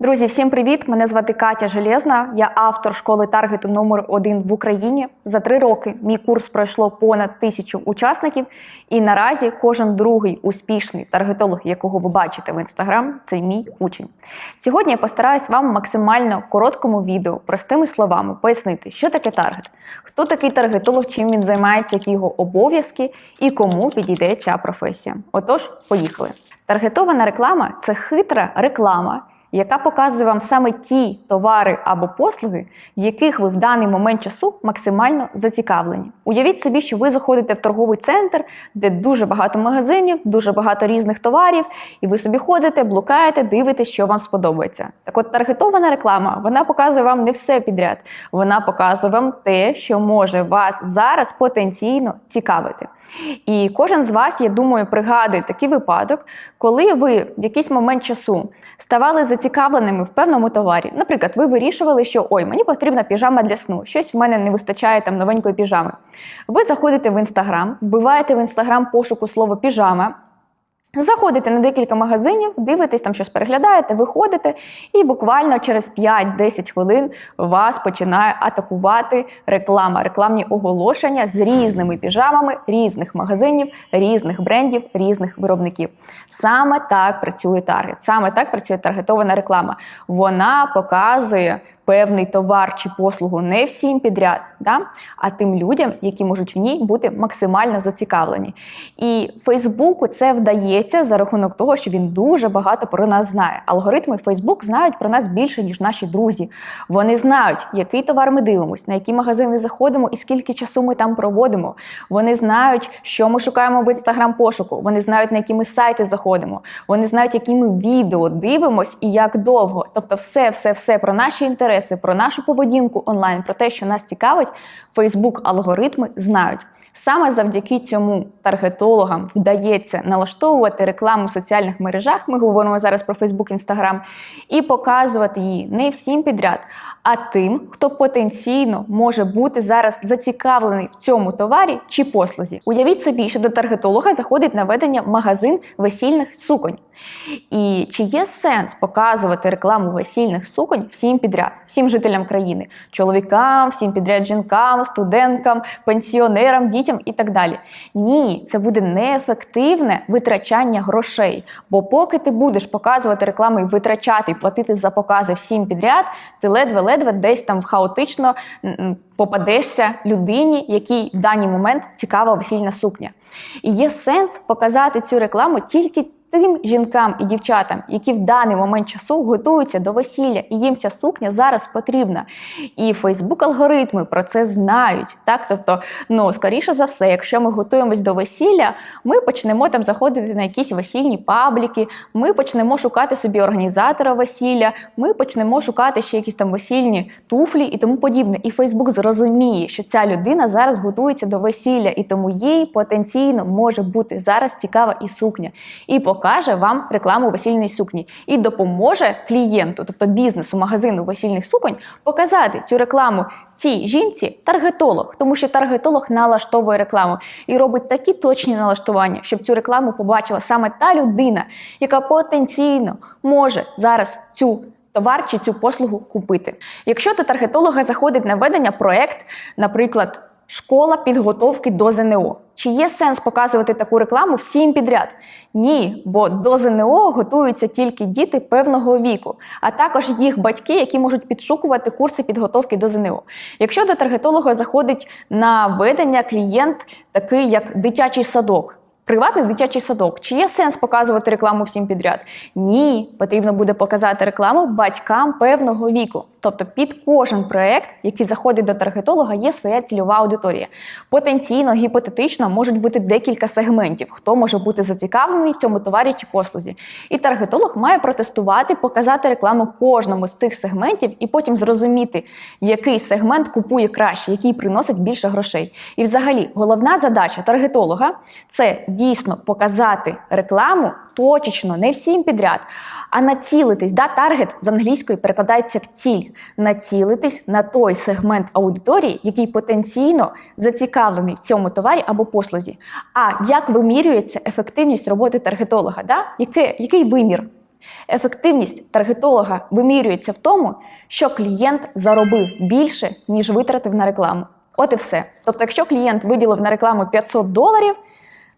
Друзі, всім привіт! Мене звати Катя Железна. Я автор школи таргету номер 1 в Україні. За три роки мій курс пройшло понад тисячу учасників, і наразі кожен другий успішний таргетолог, якого ви бачите в інстаграм, це мій учень. Сьогодні я постараюсь вам максимально короткому відео простими словами пояснити, що таке таргет, хто такий таргетолог, чим він займається, які його обов'язки і кому підійде ця професія. Отож, поїхали. Таргетована реклама це хитра реклама яка показує вам саме ті товари або послуги, в яких ви в даний момент часу максимально зацікавлені. Уявіть собі, що ви заходите в торговий центр, де дуже багато магазинів, дуже багато різних товарів, і ви собі ходите, блукаєте, дивитесь, що вам сподобається. Так от таргетована реклама вона показує вам не все підряд. Вона показує вам те, що може вас зараз потенційно цікавити. І кожен з вас, я думаю, пригадує такий випадок, коли ви в якийсь момент часу ставали зацікавленими в певному товарі. Наприклад, ви вирішували, що ой, мені потрібна піжама для сну, щось в мене не вистачає там новенької піжами. Ви заходите в інстаграм, вбиваєте в інстаграм пошуку слово піжама. Заходите на декілька магазинів, дивитесь, там щось переглядаєте, виходите, і буквально через 5-10 хвилин вас починає атакувати реклама, рекламні оголошення з різними піжамами різних магазинів, різних брендів, різних виробників. Саме так працює таргет, саме так працює таргетована реклама. Вона показує певний товар чи послугу не всім підряд, да? а тим людям, які можуть в ній бути максимально зацікавлені. І Фейсбуку це вдається за рахунок того, що він дуже багато про нас знає. Алгоритми Фейсбук знають про нас більше, ніж наші друзі. Вони знають, який товар ми дивимося, на які магазини заходимо і скільки часу ми там проводимо. Вони знають, що ми шукаємо в інстаграм пошуку. Вони знають, на які ми сайти заходимо. Вони знають, які ми відео дивимось і як довго. Тобто, все, все, все про наші інтереси інтереси, про нашу поведінку онлайн, про те, що нас цікавить, Фейсбук алгоритми знають. Саме завдяки цьому таргетологам вдається налаштовувати рекламу в соціальних мережах. Ми говоримо зараз про Фейсбук, Інстаграм, і показувати її не всім підряд, а тим, хто потенційно може бути зараз зацікавлений в цьому товарі чи послузі. Уявіть собі, що до таргетолога заходить наведення магазин весільних суконь. І чи є сенс показувати рекламу весільних суконь всім підряд, всім жителям країни, чоловікам, всім підряд жінкам, студенткам, пенсіонерам, дітям і так далі? Ні, це буде неефективне витрачання грошей. Бо поки ти будеш показувати рекламу і витрачати і платити за покази всім підряд, ти ледве-ледве десь там хаотично попадешся людині, якій в даний момент цікава весільна сукня. І є сенс показати цю рекламу тільки тим жінкам і дівчатам, які в даний момент часу готуються до весілля, і їм ця сукня зараз потрібна. І Фейсбук-алгоритми про це знають. Так, тобто, ну скоріше за все, якщо ми готуємось до весілля, ми почнемо там заходити на якісь весільні пабліки, ми почнемо шукати собі організатора весілля, ми почнемо шукати ще якісь там весільні туфлі і тому подібне. І Фейсбук зрозуміє, що ця людина зараз готується до весілля, і тому їй потенційно може бути зараз цікава і сукня. І покаже вам рекламу весільної сукні і допоможе клієнту, тобто бізнесу, магазину весільних суконь, показати цю рекламу цій жінці таргетолог, тому що таргетолог налаштовує рекламу і робить такі точні налаштування, щоб цю рекламу побачила саме та людина, яка потенційно може зараз цю. Товар чи цю послугу купити. Якщо до таргетолога заходить на ведення проект, наприклад, школа підготовки до ЗНО. Чи є сенс показувати таку рекламу всім підряд? Ні, бо до ЗНО готуються тільки діти певного віку, а також їх батьки, які можуть підшукувати курси підготовки до ЗНО. Якщо до таргетолога заходить на ведення клієнт, такий як дитячий садок. Приватний дитячий садок. Чи є сенс показувати рекламу всім підряд? Ні, потрібно буде показати рекламу батькам певного віку. Тобто під кожен проект, який заходить до таргетолога, є своя цільова аудиторія. Потенційно, гіпотетично можуть бути декілька сегментів, хто може бути зацікавлений в цьому товарі чи послузі. І таргетолог має протестувати, показати рекламу кожному з цих сегментів і потім зрозуміти, який сегмент купує краще, який приносить більше грошей. І, взагалі, головна задача таргетолога це дійсно показати рекламу точечно, не всім підряд, а націлитись. Да, Таргет з англійської перекладається як ціль. Націлитись на той сегмент аудиторії, який потенційно зацікавлений в цьому товарі або послузі. А як вимірюється ефективність роботи таргетолога? Да? Яке, Який вимір? Ефективність таргетолога вимірюється в тому, що клієнт заробив більше, ніж витратив на рекламу. От і все. Тобто, якщо клієнт виділив на рекламу 500 доларів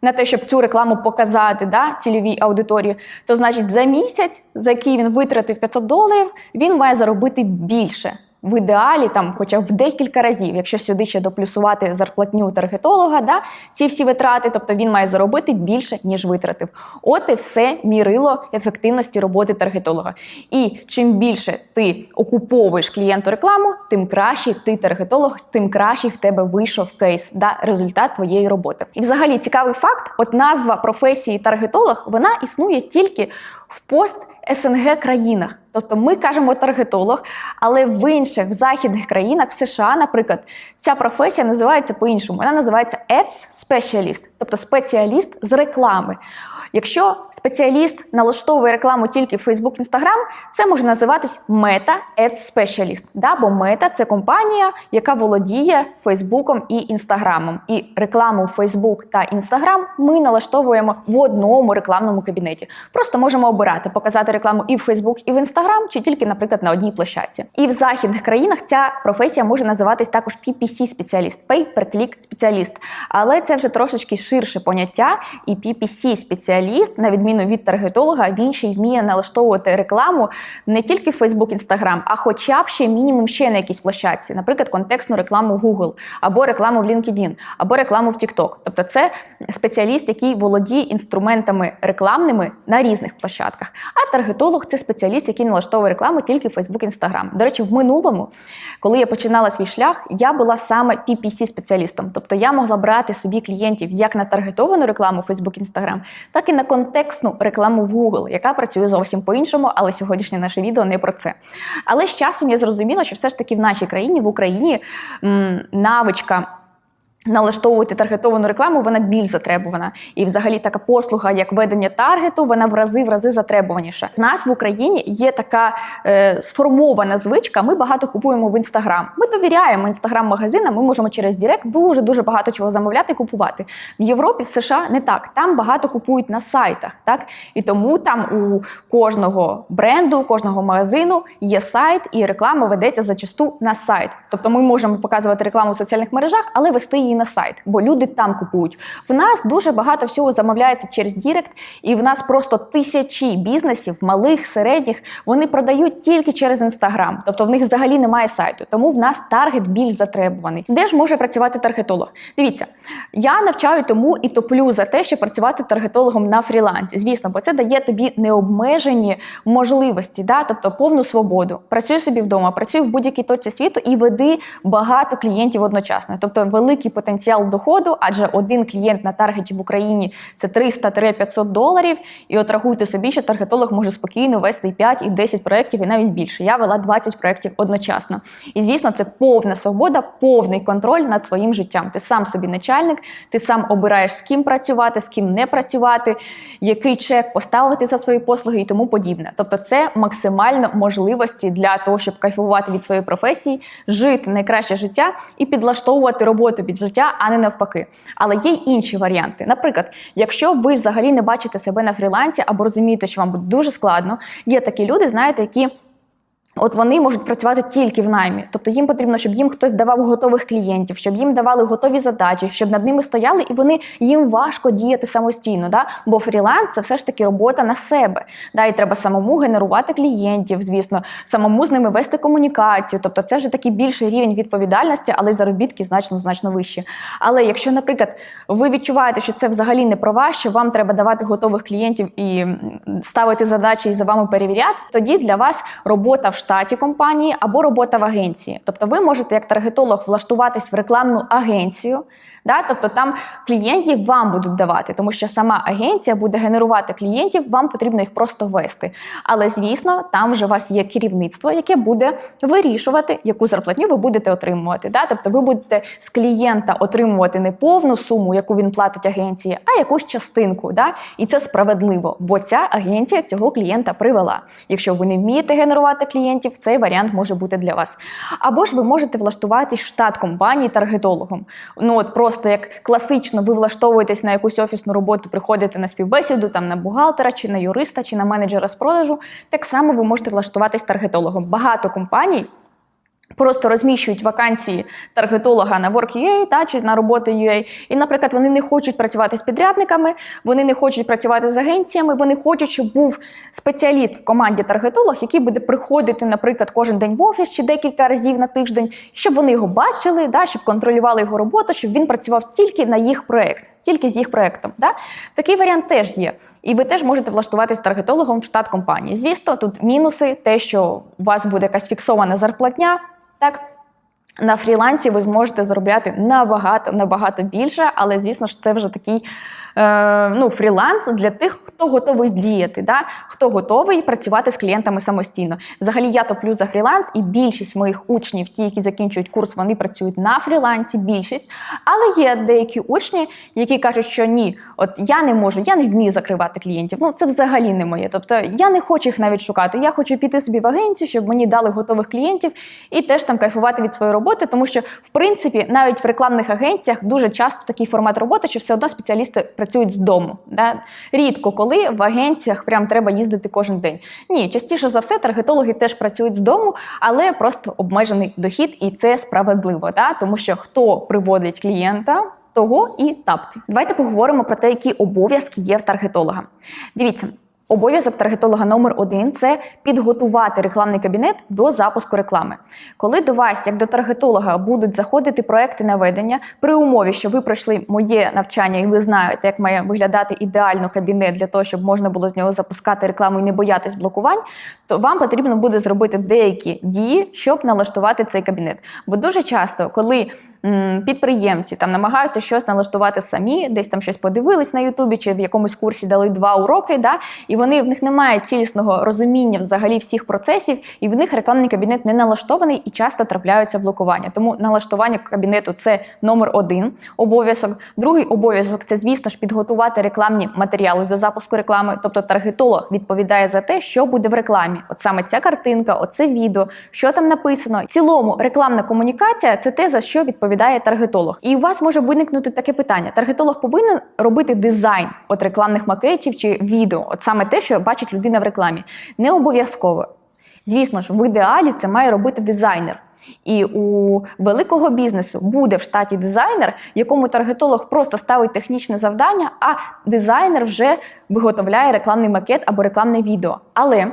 на те, щоб цю рекламу показати да, цільовій аудиторії, то значить за місяць, за який він витратив 500 доларів, він має заробити більше. В ідеалі там, хоча б в декілька разів, якщо сюди ще доплюсувати зарплатню таргетолога, да, ці всі витрати, тобто він має заробити більше, ніж витратив. От і все мірило ефективності роботи таргетолога. І чим більше ти окуповуєш клієнту рекламу, тим краще ти таргетолог, тим краще в тебе вийшов кейс, да, результат твоєї роботи. І взагалі цікавий факт: от назва професії таргетолог вона існує тільки в пост. СНГ країнах, тобто ми кажемо таргетолог, але в інших в західних країнах, в США, наприклад, ця професія називається по-іншому. Вона називається Ads Specialist, тобто спеціаліст з реклами. Якщо спеціаліст налаштовує рекламу тільки в Facebook, Instagram, це може називатись Meta Ads Specialist. Да? Бо Meta – це компанія, яка володіє Фейсбуком і Інстаграмом. І рекламу Facebook та Instagram ми налаштовуємо в одному рекламному кабінеті. Просто можемо обирати, показати рекламу і в Facebook, і в Instagram, чи тільки, наприклад, на одній площадці. І в західних країнах ця професія може називатись також PPC-спеціаліст, Pay per Click спеціаліст. Але це вже трошечки ширше поняття, і PPC-спеціаліст, на відміну від таргетолога, він ще й вміє налаштовувати рекламу не тільки в Facebook, Instagram, а хоча б ще мінімум ще на якійсь площадці, наприклад, контекстну рекламу Google, або рекламу в LinkedIn, або рекламу в TikTok. Тобто це спеціаліст, який володіє інструментами рекламними на різних площадках. А таргетолог це спеціаліст, який налаштовує рекламу тільки Facebook, Instagram. До речі, в минулому, коли я починала свій шлях, я була саме PPC-спеціалістом. Тобто я могла брати собі клієнтів як на таргетовану рекламу Facebook, Instagram, так і на контекстну рекламу в Google, яка працює зовсім по-іншому, але сьогоднішнє наше відео не про це. Але з часом я зрозуміла, що все ж таки в нашій країні, в Україні, м, навичка. Налаштовувати таргетовану рекламу, вона більш затребувана. І взагалі така послуга, як ведення таргету, вона в рази в рази затребуваніша. В нас в Україні є така е, сформована звичка. Ми багато купуємо в інстаграм. Ми довіряємо інстаграм-магазинам. Ми можемо через Директ дуже дуже багато чого замовляти і купувати. В Європі, в США не так. Там багато купують на сайтах, так і тому там у кожного бренду, у кожного магазину є сайт, і реклама ведеться зачасту на сайт. Тобто ми можемо показувати рекламу в соціальних мережах, але вести її на сайт, бо люди там купують. В нас дуже багато всього замовляється через Дірект, і в нас просто тисячі бізнесів, малих, середніх, вони продають тільки через інстаграм. Тобто в них взагалі немає сайту. Тому в нас таргет більш затребуваний. Де ж може працювати таргетолог? Дивіться, я навчаю тому і топлю за те, щоб працювати таргетологом на фрілансі. Звісно, бо це дає тобі необмежені можливості, да? тобто повну свободу. Працюй собі вдома, працюй в будь-якій точці світу і веди багато клієнтів одночасно. Тобто великий потенціал доходу, адже один клієнт на таргеті в Україні це 300-500 доларів. І от рахуйте собі, що таргетолог може спокійно вести і 5, і 10 проєктів, і навіть більше. Я вела 20 проєктів одночасно. І звісно, це повна свобода, повний контроль над своїм життям. Ти сам собі начальник, ти сам обираєш з ким працювати, з ким не працювати, який чек поставити за свої послуги і тому подібне. Тобто, це максимально можливості для того, щоб кайфувати від своєї професії, жити найкраще життя і підлаштовувати роботу під життя, а не навпаки. Але є й інші варіанти. Наприклад, якщо ви взагалі не бачите себе на фрілансі або розумієте, що вам буде дуже складно, є такі люди, знаєте, які. От вони можуть працювати тільки в наймі, тобто їм потрібно, щоб їм хтось давав готових клієнтів, щоб їм давали готові задачі, щоб над ними стояли, і вони їм важко діяти самостійно. Да? Бо фріланс це все ж таки робота на себе. Да? І треба самому генерувати клієнтів, звісно, самому з ними вести комунікацію. Тобто, це вже такий більший рівень відповідальності, але заробітки значно значно вищі. Але якщо, наприклад, ви відчуваєте, що це взагалі не про вас, що вам треба давати готових клієнтів і ставити задачі і за вами перевіряти, тоді для вас робота в штаті компанії або робота в агенції. Тобто ви можете як таргетолог влаштуватись в рекламну агенцію, да? тобто там клієнтів вам будуть давати, тому що сама агенція буде генерувати клієнтів, вам потрібно їх просто вести. Але звісно, там вже у вас є керівництво, яке буде вирішувати, яку зарплатню ви будете отримувати. Да? Тобто ви будете з клієнта отримувати не повну суму, яку він платить агенції, а якусь частинку. Да? І це справедливо, бо ця агенція цього клієнта привела. Якщо ви не вмієте генерувати клієнтів, цей варіант може бути для вас. Або ж ви можете влаштуватись штат компанії таргетологом. Ну от просто як класично ви влаштовуєтесь на якусь офісну роботу, приходите на співбесіду, там на бухгалтера, чи на юриста, чи на менеджера з продажу, так само ви можете влаштуватись таргетологом. Багато компаній. Просто розміщують вакансії таргетолога на Work.ua та чи на роботи.ua. І, наприклад, вони не хочуть працювати з підрядниками, вони не хочуть працювати з агенціями, вони хочуть, щоб був спеціаліст в команді таргетолог, який буде приходити, наприклад, кожен день в офіс чи декілька разів на тиждень, щоб вони його бачили, да, щоб контролювали його роботу, щоб він працював тільки на їх проект, тільки з їх проектом. Да? Такий варіант теж є. І ви теж можете влаштуватись таргетологом в штат компанії. Звісно, тут мінуси, те, що у вас буде якась фіксована зарплатня. Так, на фрілансі ви зможете заробляти набагато набагато більше, але звісно ж, це вже такий ну, фріланс для тих, хто готовий діяти, да? хто готовий працювати з клієнтами самостійно. Взагалі, я топлю за фріланс, і більшість моїх учнів, ті, які закінчують курс, вони працюють на фрілансі. Більшість, але є деякі учні, які кажуть, що ні, от я не можу, я не вмію закривати клієнтів. Ну це взагалі не моє. Тобто я не хочу їх навіть шукати. Я хочу піти собі в агенцію, щоб мені дали готових клієнтів і теж там кайфувати від своєї роботи, тому що в принципі навіть в рекламних агенціях дуже часто такий формат роботи, що все одно спеціалісти працюють з дому. Да? Рідко коли в агенціях прям треба їздити кожен день. Ні, частіше за все, таргетологи теж працюють з дому, але просто обмежений дохід, і це справедливо, да? тому що хто приводить клієнта. Того і тапки. Давайте поговоримо про те, які обов'язки є в таргетолога. Дивіться, Обов'язок таргетолога номер один це підготувати рекламний кабінет до запуску реклами. Коли до вас, як до таргетолога, будуть заходити проекти наведення, при умові, що ви пройшли моє навчання і ви знаєте, як має виглядати ідеально кабінет для того, щоб можна було з нього запускати рекламу і не боятись блокувань, то вам потрібно буде зробити деякі дії, щоб налаштувати цей кабінет. Бо дуже часто, коли підприємці там намагаються щось налаштувати самі, десь там щось подивились на Ютубі чи в якомусь курсі дали два уроки, да, і вони в них немає цілісного розуміння взагалі всіх процесів, і в них рекламний кабінет не налаштований і часто трапляються блокування. Тому налаштування кабінету це номер один обов'язок. Другий обов'язок це, звісно ж, підготувати рекламні матеріали до запуску реклами. Тобто таргетолог відповідає за те, що буде в рекламі. От саме ця картинка, оце відео, що там написано. В цілому рекламна комунікація це те, за що відповідає відповідає таргетолог. І у вас може виникнути таке питання: таргетолог повинен робити дизайн от рекламних макетів чи відео, от саме те, що бачить людина в рекламі. Не обов'язково. Звісно ж, в ідеалі це має робити дизайнер. І у великого бізнесу буде в штаті дизайнер, якому таргетолог просто ставить технічне завдання, а дизайнер вже виготовляє рекламний макет або рекламне відео. Але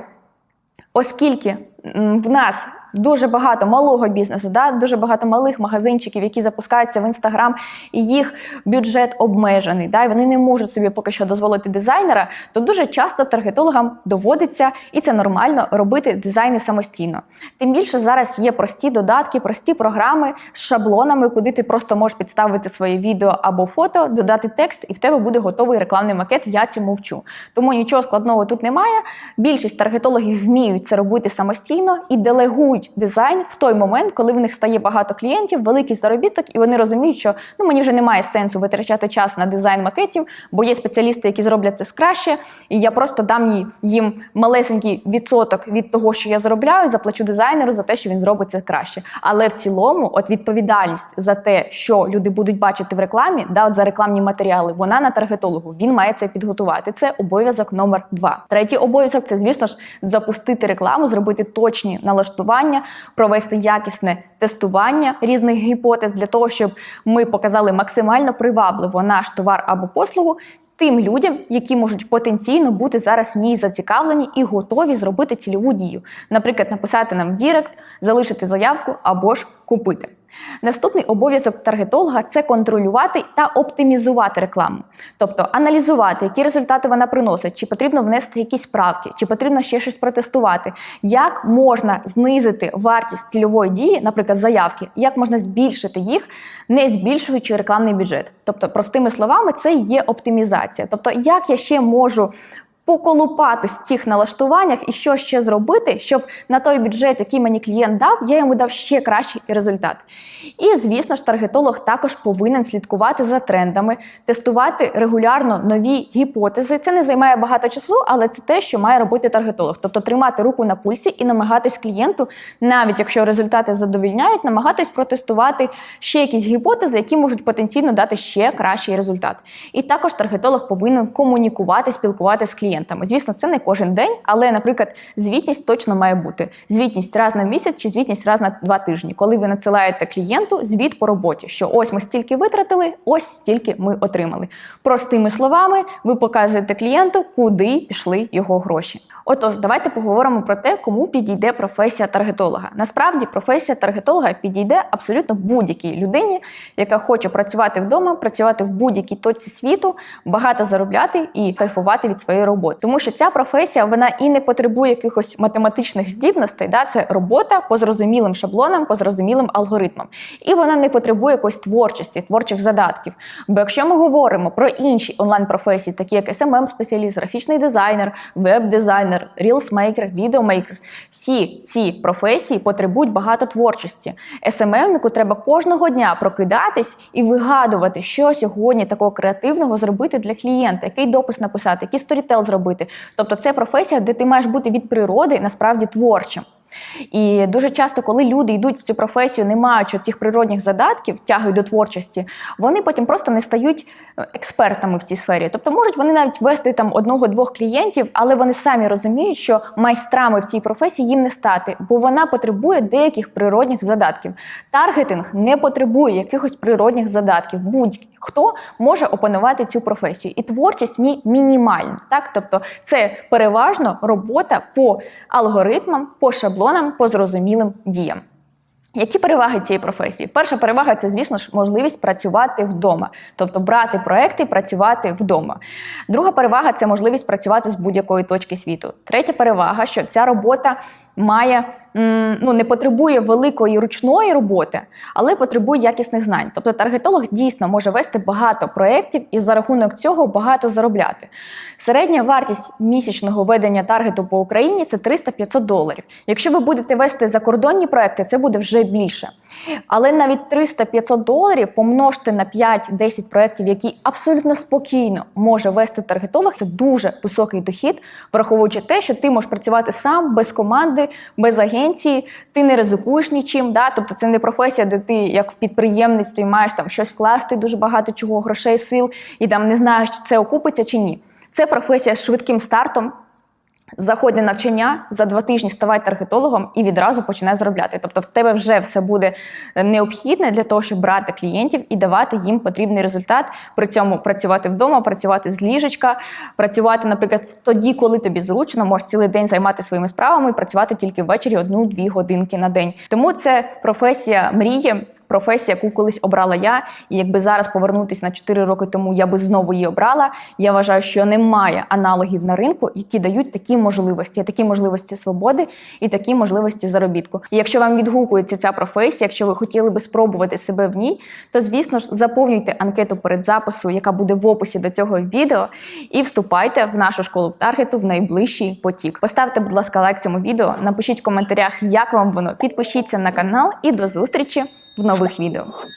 оскільки в нас дуже багато малого бізнесу, да, дуже багато малих магазинчиків, які запускаються в інстаграм, і їх бюджет обмежений. Да, і Вони не можуть собі поки що дозволити дизайнера, то дуже часто таргетологам доводиться, і це нормально, робити дизайни самостійно. Тим більше зараз є прості додатки, прості програми з шаблонами, куди ти просто можеш підставити своє відео або фото, додати текст, і в тебе буде готовий рекламний макет. Я цьому вчу. Тому нічого складного тут немає. Більшість таргетологів вміють це робити самостійно і делегують дизайн в той момент, коли в них стає багато клієнтів, великий заробіток, і вони розуміють, що ну мені вже немає сенсу витрачати час на дизайн макетів, бо є спеціалісти, які зроблять це краще, і я просто дам їм малесенький відсоток від того, що я заробляю, заплачу дизайнеру за те, що він зробить це краще. Але в цілому, от відповідальність за те, що люди будуть бачити в рекламі, да, от за рекламні матеріали, вона на таргетологу. Він має це підготувати. Це обов'язок номер два. Третій обов'язок це, звісно ж, запустити рекламу, зробити точні налаштування тестування, провести якісне тестування різних гіпотез для того, щоб ми показали максимально привабливо наш товар або послугу. Тим людям, які можуть потенційно бути зараз в ній зацікавлені і готові зробити цільову дію, наприклад, написати нам в Дірект, залишити заявку або ж купити. Наступний обов'язок таргетолога це контролювати та оптимізувати рекламу, тобто аналізувати, які результати вона приносить, чи потрібно внести якісь правки, чи потрібно ще щось протестувати, як можна знизити вартість цільової дії, наприклад, заявки, як можна збільшити їх, не збільшуючи рекламний бюджет. Тобто, простими словами, це є оптимізація. Тобто, як я ще можу поколупатись в цих налаштуваннях і що ще зробити, щоб на той бюджет, який мені клієнт дав, я йому дав ще кращий результат. І звісно ж, таргетолог також повинен слідкувати за трендами, тестувати регулярно нові гіпотези. Це не займає багато часу, але це те, що має робити таргетолог, тобто тримати руку на пульсі і намагатись клієнту, навіть якщо результати задовільняють, намагатись протестувати ще якісь гіпотези, які можуть потенційно дати ще кращий результат. І також таргетолог повинен комунікувати, спілкуватися з клієнтами. Звісно, це не кожен день, але, наприклад, звітність точно має бути. Звітність раз на місяць чи звітність раз на два тижні, коли ви надсилаєте клієнту звіт по роботі, що ось ми стільки витратили, ось стільки ми отримали. Простими словами, ви показуєте клієнту, куди пішли його гроші. Отож, давайте поговоримо про те, кому підійде професія таргетолога. Насправді, професія таргетолога підійде абсолютно будь-якій людині, яка хоче працювати вдома, працювати в будь-якій точці світу, багато заробляти і кайфувати від своєї роботи. Тому що ця професія вона і не потребує якихось математичних здібностей. Да? Це робота по зрозумілим шаблонам, по зрозумілим алгоритмам. І вона не потребує якоїсь творчості, творчих задатків. Бо якщо ми говоримо про інші онлайн-професії, такі як smm спеціаліст графічний дизайнер, веб-дизайнер, рілсмейкер, відеомейкер, всі ці професії потребують багато творчості. СММнику треба кожного дня прокидатись і вигадувати, що сьогодні такого креативного зробити для клієнта, який допис написати, який сторітел зробити. Тобто, це професія, де ти маєш бути від природи насправді творчим. І дуже часто, коли люди йдуть в цю професію, не маючи цих природних задатків, тяги до творчості, вони потім просто не стають е, експертами в цій сфері. Тобто можуть вони навіть вести там одного-двох клієнтів, але вони самі розуміють, що майстрами в цій професії їм не стати, бо вона потребує деяких природних задатків. Таргетинг не потребує якихось природних задатків. Будь-хто може опанувати цю професію, і творчість в ній мінімальна. Так, тобто, це переважно робота по алгоритмам, по шаблонам, по зрозумілим діям. Які переваги цієї професії? Перша перевага це, звісно ж, можливість працювати вдома, тобто брати проекти і працювати вдома. Друга перевага це можливість працювати з будь-якої точки світу. Третя перевага, що ця робота має ну, не потребує великої ручної роботи, але потребує якісних знань. Тобто таргетолог дійсно може вести багато проєктів і за рахунок цього багато заробляти. Середня вартість місячного ведення таргету по Україні це 300-500 доларів. Якщо ви будете вести закордонні проекти, це буде вже більше. Але навіть 300-500 доларів помножте на 5-10 проєктів, які абсолютно спокійно може вести таргетолог, це дуже високий дохід, враховуючи те, що ти можеш працювати сам без команди, без агенції, ти не ризикуєш нічим. Да? Тобто це не професія, де ти як в підприємництві маєш там щось вкласти, дуже багато чого, грошей, сил, і там не знаєш, чи це окупиться чи ні. Це професія з швидким стартом. Заходь на навчання за два тижні ставай таргетологом і відразу починай заробляти. Тобто в тебе вже все буде необхідне для того, щоб брати клієнтів і давати їм потрібний результат. При цьому працювати вдома, працювати з ліжечка, працювати, наприклад, тоді, коли тобі зручно, можеш цілий день займатися своїми справами і працювати тільки ввечері одну-дві годинки на день. Тому це професія мрії. Професія, яку колись обрала я, і якби зараз повернутися на 4 роки тому, я би знову її обрала. Я вважаю, що немає аналогів на ринку, які дають такі можливості, такі можливості свободи і такі можливості заробітку. І якщо вам відгукується ця професія, якщо ви хотіли би спробувати себе в ній, то звісно ж заповнюйте анкету перед запису, яка буде в описі до цього відео, і вступайте в нашу школу таргету в найближчий потік. Поставте, будь ласка, лайк цьому відео, напишіть в коментарях, як вам воно. Підпишіться на канал і до зустрічі в нових відео.